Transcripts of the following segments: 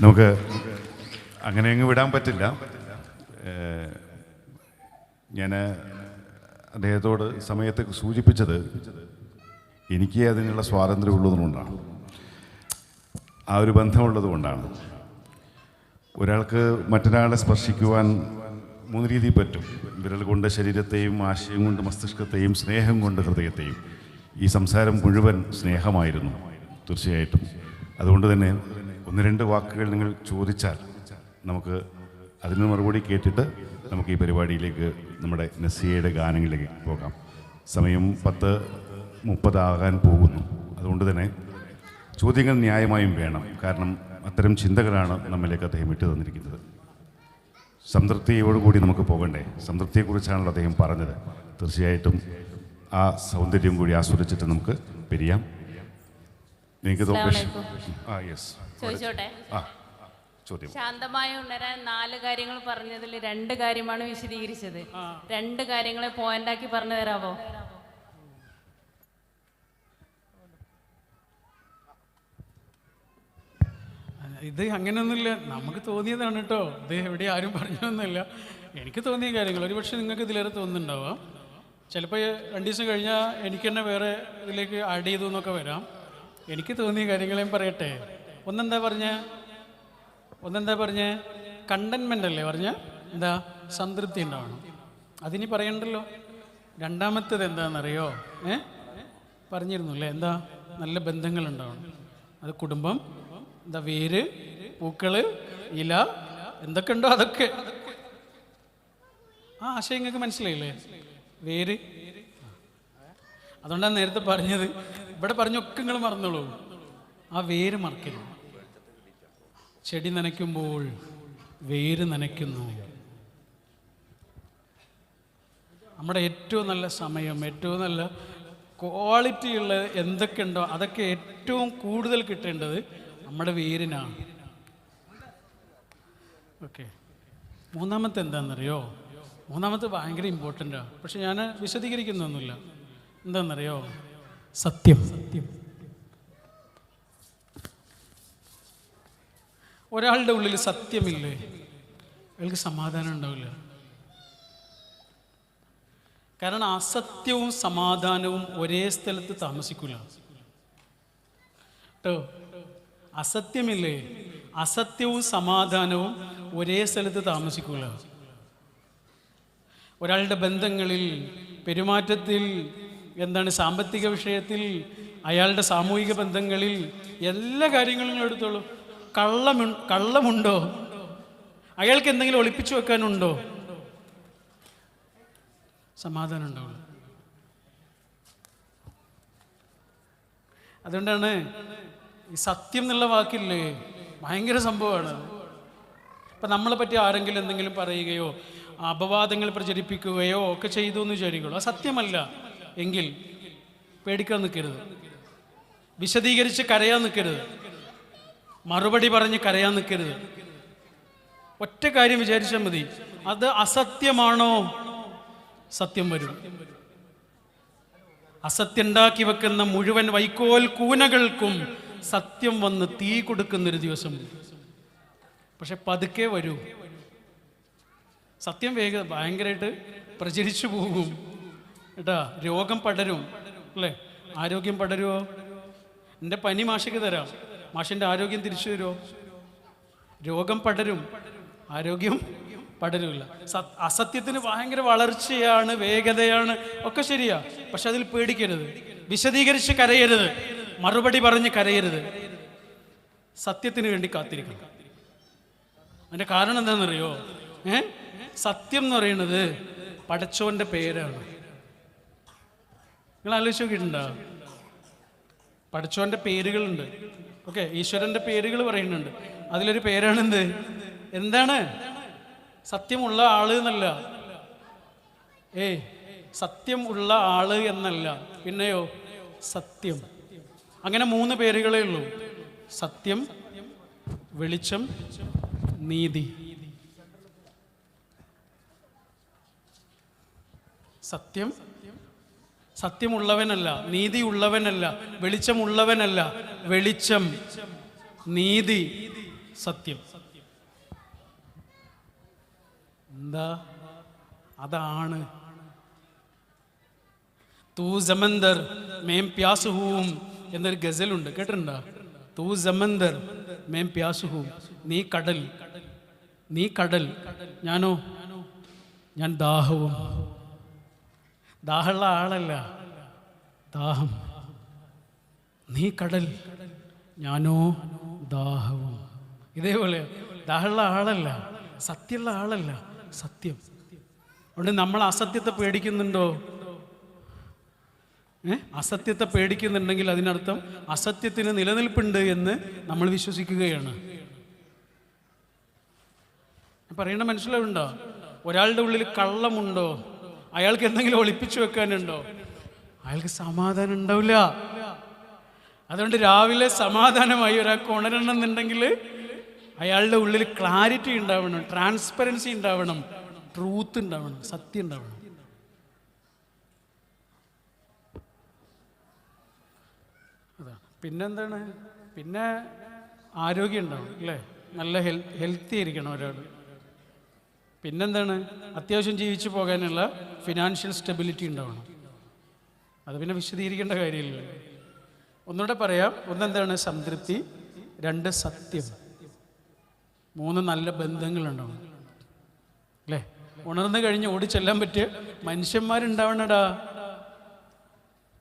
നമുക്ക് അങ്ങനെ അങ്ങ് വിടാൻ പറ്റില്ല. ഞാൻ അദ്ദേഹത്തോട് സമയത്ത് സൂചിപ്പിച്ചത് എനിക്ക് അതിനുള്ള സ്വാതന്ത്ര്യം ഉള്ളതുകൊണ്ടാണ് ആ ഒരു ബന്ധമുള്ളത് കൊണ്ടാണ്. ഒരാൾക്ക് മറ്റൊരാളെ സ്പർശിക്കുവാൻ മൂന്ന് രീതിയിൽ പറ്റും. വിരൽ കൊണ്ട് ശരീരത്തെയും ആശയം കൊണ്ട് മസ്തിഷ്കത്തെയും സ്നേഹം കൊണ്ട് ഹൃദയത്തെയും. ഈ സംസാരം മുഴുവൻ സ്നേഹമായിരുന്നു തീർച്ചയായിട്ടും. അതുകൊണ്ട് തന്നെ ഒന്ന് രണ്ട് വാക്കുകൾ നിങ്ങൾ ചോദിച്ചാൽ നമുക്ക് അതിന് മറുപടി കേട്ടിട്ട് നമുക്ക് ഈ പരിപാടിയിലേക്ക് നമ്മുടെ നസിയയുടെ ഗാനങ്ങളിലേക്ക് പോകാം. സമയം പത്ത് മുപ്പതാകാൻ പോകുന്നു. അതുകൊണ്ട് തന്നെ ചോദ്യങ്ങൾ ന്യായമായും വേണം. കാരണം അത്തരം ചിന്തകളാണ് നമ്മിലേക്ക് അദ്ദേഹം ഇട്ടു തന്നിരിക്കുന്നത്. സംതൃപ്തിയോടുകൂടി നമുക്ക് പോകണ്ടേ? സംതൃപ്തിയെക്കുറിച്ചാണല്ലോ അദ്ദേഹം പറഞ്ഞത്. തീർച്ചയായിട്ടും ആ സൗന്ദര്യം കൂടി ആസ്വദിച്ചിട്ട് നമുക്ക് പിരിയാം. എനിക്ക് തോന്നുന്നു ആ യെസ് ചോദിച്ചോട്ടെ? ആ ചോദ്യം. ശാന്തമായി ഉണരാൻ നാല് കാര്യങ്ങൾ പറഞ്ഞതിൽ രണ്ട് കാര്യമാണ് വിശദീകരിച്ചത്. രണ്ട് കാര്യങ്ങളെ പോയിന്റാക്കി പറഞ്ഞു തരാവോ? ഇത് അങ്ങനെയൊന്നുമില്ല. നമുക്ക് തോന്നിയതാണ് കേട്ടോ. ഇത് എവിടെ ആരും പറഞ്ഞൊന്നുമില്ല. എനിക്ക് തോന്നിയ കാര്യങ്ങൾ. ഒരുപക്ഷെ നിങ്ങൾക്ക് ഇതിലേറെ തോന്നുന്നുണ്ടാവാം. ചിലപ്പോൾ രണ്ട് ദിവസം കഴിഞ്ഞാൽ എനിക്ക് തന്നെ വേറെ ഇതിലേക്ക് ആഡ് ചെയ്തു എന്നൊക്കെ വരാം. എനിക്ക് തോന്നിയ കാര്യങ്ങളെയും പറയട്ടെ. ഒന്നെന്താ പറഞ്ഞ? ഒന്നെന്താ പറഞ്ഞ്? കണ്ടൻമെന്റ് അല്ലേ പറഞ്ഞ? എന്താ? സംതൃപ്തി ഉണ്ടാവണം. അതിനി പറയണ്ടല്ലോ. രണ്ടാമത്തേത് എന്താണെന്നറിയോ? ഏ? പറഞ്ഞിരുന്നു അല്ലേ? എന്താ? നല്ല ബന്ധങ്ങൾ ഉണ്ടാവണം. അത് കുടുംബം എന്താ വേര് പൂക്കൾ ഇല എന്തൊക്കെ ഉണ്ടോ അതൊക്കെ. ആ ആശയം നിങ്ങൾക്ക് മനസ്സിലായില്ലേ? വേര്. അതുകൊണ്ടാണ് നേരത്തെ പറഞ്ഞത്. ഇവിടെ പറഞ്ഞൊക്കെ നിങ്ങൾ മറന്നോളൂ. ആ വേര് മറക്കരുത്. ചെടി നനയ്ക്കുമ്പോൾ വേര് നനയ്ക്കുന്നു. നമ്മുടെ ഏറ്റവും നല്ല സമയം ഏറ്റവും നല്ല ക്വാളിറ്റിയുള്ള എന്തൊക്കെ ഉണ്ടോ അതൊക്കെ ഏറ്റവും കൂടുതൽ കിട്ടേണ്ടത് നമ്മുടെ വേരിനാണ്. ഓക്കെ മൂന്നാമത്തെ എന്താണെന്നറിയോ മൂന്നാമത്തെ ഭയങ്കര ഇമ്പോർട്ടന്റാണ് പക്ഷെ ഞാൻ വിശദീകരിക്കുന്നൊന്നുമില്ല. എന്താണെന്നറിയോ സത്യം സത്യം. ഒരാളുടെ ഉള്ളിൽ സത്യമില്ലേ? അയാൾക്ക് സമാധാനം ഉണ്ടാവില്ല. കാരണം അസത്യവും സമാധാനവും ഒരേ സ്ഥലത്ത് താമസിക്കില്ല കേട്ടോ അസത്യമില്ലേ? അസത്യവും സമാധാനവും ഒരേ സ്ഥലത്ത് താമസിക്കില്ല ഒരാളുടെ ബന്ധങ്ങളിൽ പെരുമാറ്റത്തിൽ എന്താണ് സാമ്പത്തിക വിഷയത്തിൽ അയാളുടെ സാമൂഹിക ബന്ധങ്ങളിൽ എല്ലാ കാര്യങ്ങളും എടുത്തോളൂ. കള്ളമു കള്ളമുണ്ടോ? അയാൾക്ക് എന്തെങ്കിലും ഒളിപ്പിച്ചു വെക്കാനുണ്ടോ? സമാധാനം ഉണ്ടാവുള്ളൂ അതുകൊണ്ടാണ് ഈ സത്യം എന്നുള്ള വാക്കില്ലേ? ഭയങ്കര സംഭവമാണ്. ഇപ്പം നമ്മളെ പറ്റി ആരെങ്കിലും എന്തെങ്കിലും പറയുകയോ അപവാദങ്ങൾ പ്രചരിപ്പിക്കുകയോ ഒക്കെ ചെയ്തു എന്ന് വിചാരിക്കുള്ളൂ. അത് സത്യമല്ല. എങ്കിൽ പേടിക്കാൻ നിൽക്കരുത്. വിശദീകരിച്ച് കരയാൻ നിൽക്കരുത്. മറുപടി പറഞ്ഞ് കരയാൻ നിൽക്കരുത്. ഒറ്റ കാര്യം വിചാരിച്ചാൽ മതി. അത് അസത്യമാണോ? സത്യം വരും. അസത്യണ്ടാക്കി വെക്കുന്ന മുഴുവൻ വൈക്കോൽ കൂനകൾക്കും സത്യം വന്ന് തീ കൊടുക്കുന്നൊരു ദിവസം. പക്ഷെ പതുക്കെ വരൂ. സത്യം വേഗ ഭയങ്കരമായിട്ട് പ്രചരിച്ചു പോകും. കേട്ടാ രോഗം പടരും. അല്ലേ? ആരോഗ്യം പടരുമോ എന്റെ പനി മാഷയ്ക്ക് തരാം. മാഷിന്റെ ആരോഗ്യം തിരിച്ചു വരുമോ രോഗം പടരും. ആരോഗ്യം പടരില്ല സത് അസത്യത്തിന് ഭയങ്കര വളർച്ചയാണ് വേഗതയാണ് ഒക്കെ ശരിയാ. പക്ഷെ അതിൽ പേടിക്കരുത്. വിശദീകരിച്ച് കരയരുത്. മറുപടി പറഞ്ഞ് കരയരുത്. സത്യത്തിന് വേണ്ടി കാത്തിരിക്കണം. അതിന്റെ കാരണം എന്താണെന്നറിയോ? ഏ? സത്യം എന്ന് പറയുന്നത് പടച്ചോന്റെ പേരാണ്. നിങ്ങൾ ആലോചിച്ച് നോക്കിയിട്ടുണ്ടോ? പടച്ചോന്റെ പേരുകളുണ്ട്. ഓക്കെ ഈശ്വരന്റെ പേരുകൾ പറയുന്നുണ്ട്. അതിലൊരു പേരാണ് എന്ത് എന്താണ്? സത്യമുള്ള ആൾ എന്നല്ല. ഏ സത്യം ഉള്ള ആൾ എന്നല്ല. പിന്നെയോ സത്യം. അങ്ങനെ മൂന്ന് പേരുകളേ ഉള്ളൂ. സത്യം വെളിച്ചം നീതി. സത്യം സത്യമുള്ളവനല്ല നീതിയുള്ളവനല്ല വെളിച്ചമുള്ളവനല്ല വെളിച്ചം നീതി സത്യം. എന്താ? അതാണ്. തൂ ജമന്ദർ മേം പ്യാസുഹൂം എന്നൊരു ഗസലുണ്ട് കേട്ടിട്ടുണ്ടോ? തൂ ജമന്ദർ മേം പ്യാസുഹൂം. നീ കടൽ നീ കടൽ ഞാനോ? ഞാൻ ദാഹവും. ദാഹമുള്ള ആളല്ല. ദാഹം. നീ കടൽ ഞാനോ ദാഹവും. ഇതേപോലെ ദാഹമുള്ള ആളല്ല സത്യമുള്ള ആളല്ല സത്യം. അതുകൊണ്ട് നമ്മൾ അസത്യത്തെ പേടിക്കുന്നുണ്ടോ? ഏ? അസത്യത്തെ പേടിക്കുന്നുണ്ടെങ്കിൽ അതിനർത്ഥം അസത്യത്തിന് നിലനിൽപ്പുണ്ട് എന്ന് നമ്മൾ വിശ്വസിക്കുകയാണ്. പറയേണ്ട മനസ്സിലാവുണ്ടോ ഒരാളുടെ ഉള്ളിൽ കള്ളമുണ്ടോ? അയാൾക്ക് എന്തെങ്കിലും ഒളിപ്പിച്ചു വെക്കാനുണ്ടോ? അയാൾക്ക് സമാധാനം ഉണ്ടാവില്ല. അതുകൊണ്ട് രാവിലെ സമാധാനമായി ഒരാൾക്ക് ഉണരണമെന്നുണ്ടെങ്കിൽ അയാളുടെ ഉള്ളിൽ ക്ലാരിറ്റി ഉണ്ടാവണം ട്രാൻസ്പെറൻസി ഉണ്ടാവണം ട്രൂത്ത് ഉണ്ടാവണം സത്യം ഉണ്ടാവണം. അതാണ് പിന്നെന്താണ്? പിന്നെ ആരോഗ്യം ഉണ്ടാവും അല്ലേ? നല്ല ഹെൽ ഹെൽത്തി ആയിരിക്കണം ഒരാൾ. പിന്നെന്താണ്? അത്യാവശ്യം ജീവിച്ചു പോകാനുള്ള ഫിനാൻഷ്യൽ സ്റ്റെബിലിറ്റി ഉണ്ടാവണം. അത് പിന്നെ വിശദീകരിക്കേണ്ട കാര്യമില്ല. ഒന്നുകൂടെ പറയാം. ഒന്നെന്താണ്? സംതൃപ്തി. രണ്ട് സത്യം. മൂന്ന് നല്ല ബന്ധങ്ങളുണ്ടാവണം. അല്ലേ? ഉണർന്നു കഴിഞ്ഞ് ഓടി ചെല്ലാൻ പറ്റിയ മനുഷ്യന്മാരുണ്ടാവണടാ.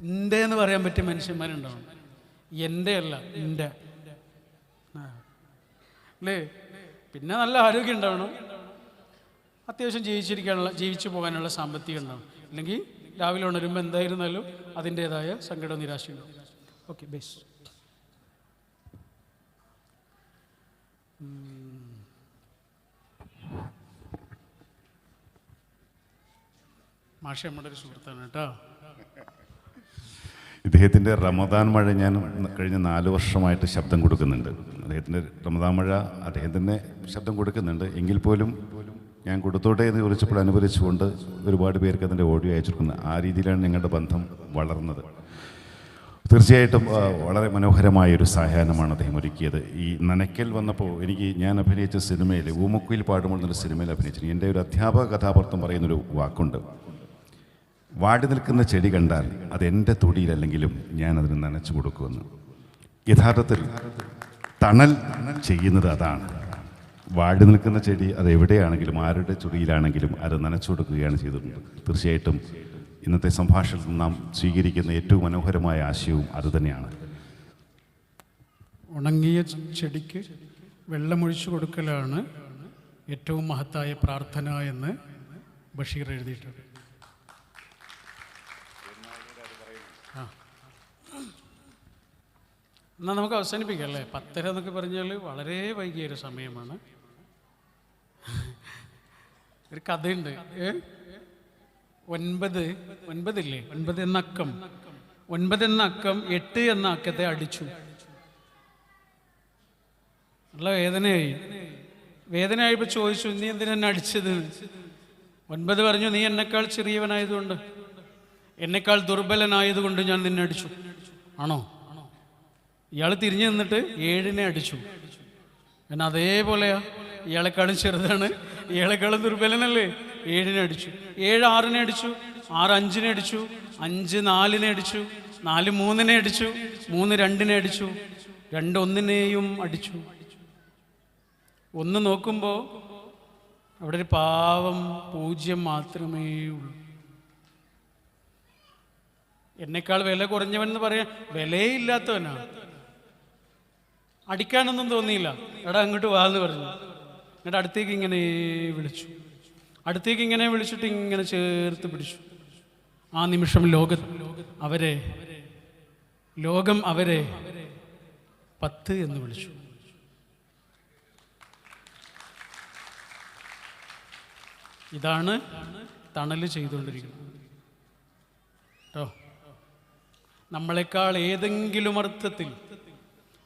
എന്റെ എന്ന് പറയാൻ പറ്റിയ മനുഷ്യന്മാരുണ്ടാവണം. എന്റെ അല്ല എന്റെ. അല്ലേ? പിന്നെ നല്ല ആരോഗ്യം ഉണ്ടാവണം. അത്യാവശ്യം ജീവിച്ചിരിക്കാനുള്ള ജീവിച്ചു പോകാനുള്ള സാമ്പത്തികം ഉണ്ടാവും അല്ലെങ്കിൽ രാവിലെ ഉണരുമ്പോൾ എന്തായിരുന്നാലും അതിന്റേതായ സങ്കടവും നിരാശയുണ്ടാവും ഓക്കെ ബേസ് മാഷ നമ്മുടെ ഒരു സുഹൃത്താണ് കേട്ടോ. ഇദ്ദേഹത്തിന്റെ റമദാൻ മഴ ഞാൻ കഴിഞ്ഞ നാല് വർഷമായിട്ട് ശബ്ദം കൊടുക്കുന്നുണ്ട്. അദ്ദേഹത്തിന്റെ റമദാൻ മഴ അദ്ദേഹം തന്നെ ശബ്ദം കൊടുക്കുന്നുണ്ട്. എങ്കിൽ പോലും ഞാൻ കൊടുത്തോട്ടെ എന്ന് ചോദിച്ചപ്പോൾ അനുഭവിച്ചുകൊണ്ട് ഒരുപാട് പേർക്ക് അതിന്റെ ഓഡിയോ അയച്ചിരിക്കുന്നത് ആ രീതിയിലാണ് ഞങ്ങളുടെ ബന്ധം വളർന്നത്. തീർച്ചയായിട്ടും വളരെ മനോഹരമായ ഒരു സായാഹ്നമാണ് അദ്ദേഹം ഒരുക്കിയത്. ഈ നനയ്ക്കൽ വന്നപ്പോൾ എനിക്ക് ഞാൻ അഭിനയിച്ച സിനിമയിൽ ഊമുക്കുയിൽ പാടുമ്പോൾ എന്നൊരു സിനിമയിൽ അഭിനയിച്ചു. എന്റെ ഒരു അധ്യാപക കഥാപാത്രം പറയുന്നൊരു വാക്കുണ്ട്. വാടി നിൽക്കുന്ന ചെടി കണ്ടാൽ അത് എന്റെ തൊടിയിലല്ലെങ്കിലും ഞാൻ അതിന് നനച്ചു കൊടുക്കുമെന്ന്. യഥാർത്ഥത്തിൽ തണൽ ചെയ്യുന്നത് അതാണ്. വാടി നിൽക്കുന്ന ചെടി അത് എവിടെയാണെങ്കിലും ആരുടെ ചുടിയിലാണെങ്കിലും അത് നനച്ചു കൊടുക്കുകയാണ് ചെയ്തിട്ടുണ്ട് തീർച്ചയായിട്ടും ഇന്നത്തെ സംഭാഷണത്തിൽ നാം സ്വീകരിക്കുന്ന ഏറ്റവും മനോഹരമായ ആശയവും അതുതന്നെയാണ് ഉണങ്ങിയ ചെടിക്ക് വെള്ളമൊഴിച്ചു കൊടുക്കലാണ് ഏറ്റവും മഹത്തായ പ്രാർത്ഥന എന്ന് ബഷീർ എഴുതിയിട്ടുണ്ട്. എന്നാൽ നമുക്ക് അവസാനിപ്പിക്കാം അല്ലേ? പത്തര എന്നൊക്കെ പറഞ്ഞാൽ വളരെ വൈകിയ ഒരു സമയമാണ്. ഒരു കഥയുണ്ട്. ഒൻപത് ഒൻപതില്ലേ? ഒൻപത് എന്ന അക്കം ഒൻപത് എന്ന അക്കം എട്ട് എന്ന അക്കത്തെ അടിച്ചു. നല്ല വേദനയായി. വേദനയായപ്പോൾ ചോദിച്ചു നീ എന്തിനെന്നെ അടിച്ചത്? ഒൻപത് പറഞ്ഞു നീ എന്നെക്കാൾ ചെറിയവനായതുകൊണ്ട്. എന്നെക്കാൾ ദുർബലനായതുകൊണ്ട് ഞാൻ നിന്നെ അടിച്ചു. ആണോ? ഇയാൾ തിരിഞ്ഞു നിന്നിട്ട് ഏഴിനെ അടിച്ചു. എന്നാൽ അതേപോലെയാ ഇയാളെക്കാളും ചെറുതാണ് ഇയാളെക്കാളും ദുർബലനല്ലേ? ഏഴിനെ അടിച്ചു. ഏഴ് ആറിനെ അടിച്ചു ആറ് അഞ്ചിനെ അടിച്ചു അഞ്ച് നാലിനെ അടിച്ചു നാല് മൂന്നിനെ അടിച്ചു മൂന്ന് രണ്ടിനെ അടിച്ചു രണ്ട് ഒന്നിനെയും അടിച്ചു. ഒന്ന് നോക്കുമ്പോൾ അവിടെ ഒരു പാവം പൂജ്യം മാത്രമേ ഉള്ളൂ. എന്നെക്കാൾ വില കുറഞ്ഞവൻ എന്ന് പറയാൻ വിലയില്ലാത്തവനാണ് അടിക്കാനൊന്നും തോന്നിയില്ല. എടാ അങ്ങോട്ട് വാ എന്ന് പറഞ്ഞു. എന്നിട്ട് അടുത്തേക്ക് ഇങ്ങനെ വിളിച്ചു. അടുത്തേക്ക് ഇങ്ങനെ വിളിച്ചിട്ട് ഇങ്ങനെ ചേർത്ത് പിടിച്ചു. ആ നിമിഷം ലോക അവരെ ലോകം അവരെ പത്ത് എന്ന് വിളിച്ചു. ഇതാണ് തണൽ ചെയ്തുകൊണ്ടിരിക്കുന്നത്. കേട്ടോ? നമ്മളെക്കാൾ ഏതെങ്കിലും അർത്ഥത്തിൽ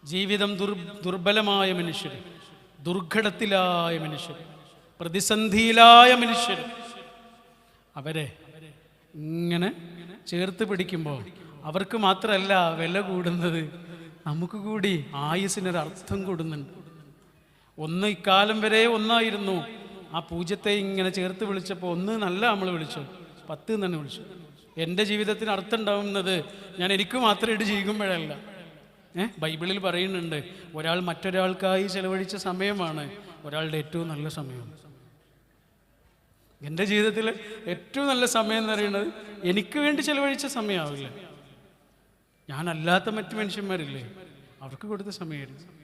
ജീവിതം ദുർ ദുർബലമായ മനുഷ്യർ ദുർഘടത്തിലായ മനുഷ്യർ പ്രതിസന്ധിയിലായ മനുഷ്യർ. അവരെ ഇങ്ങനെ ചേർത്ത് പിടിക്കുമ്പോൾ അവർക്ക് മാത്രമല്ല വില കൂടുന്നത്. നമുക്ക് കൂടി ആയുസിനൊരു അർത്ഥം കൂടുന്നുണ്ട്. ഒന്ന് ഇക്കാലം വരെ ഒന്നായിരുന്നു. ആ പൂജ്യത്തെ ഇങ്ങനെ ചേർത്ത് വിളിച്ചപ്പോൾ ഒന്ന് നല്ല നമ്മൾ വിളിച്ചു. പത്ത് തന്നെ വിളിച്ചു എന്റെ ജീവിതത്തിന് അർത്ഥം ഉണ്ടാവുന്നത് ഞാൻ എനിക്ക് മാത്രമായിട്ട് ജീവിക്കുമ്പോഴല്ല. ബൈബിളിൽ പറയുന്നുണ്ട് ഒരാൾ മറ്റൊരാൾക്കായി ചെലവഴിച്ച സമയമാണ് ഒരാളുടെ ഏറ്റവും നല്ല സമയം. എന്റെ ജീവിതത്തിൽ ഏറ്റവും നല്ല സമയം എന്ന് പറയുന്നത് എനിക്ക് വേണ്ടി ചെലവഴിച്ച സമയമാവില്ല. ഞാനല്ലാത്ത മറ്റു മനുഷ്യന്മാരില്ലേ? അവർക്ക് കൊടുത്ത സമയമായിരുന്നു.